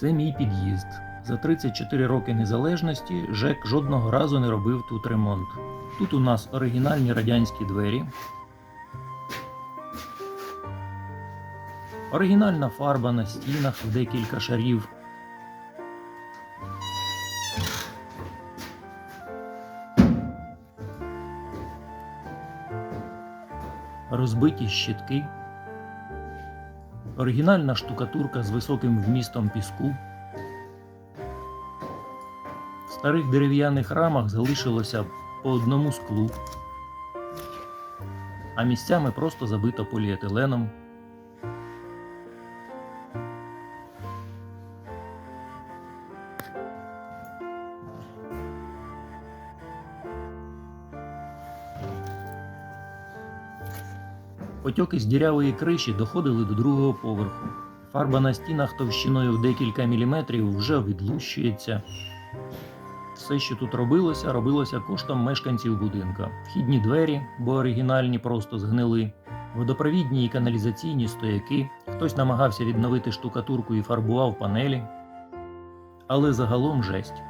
Це мій під'їзд. За 34 роки незалежності ЖЕК жодного разу не робив тут ремонт. Тут у нас оригінальні радянські двері. Оригінальна фарба на стінах в декілька шарів. Розбиті щитки. Оригінальна штукатурка з високим вмістом піску. В старих дерев'яних рамах залишилося по одному склу, а місцями просто забито поліетиленом. Потьоки з дірявої криші доходили до другого поверху. Фарба на стінах товщиною в декілька міліметрів вже відлущується. Все, що тут робилося, робилося коштом мешканців будинка. Вхідні двері, бо оригінальні просто згнили, водопровідні і каналізаційні стояки. Хтось намагався відновити штукатурку і фарбував панелі. Але загалом жесть.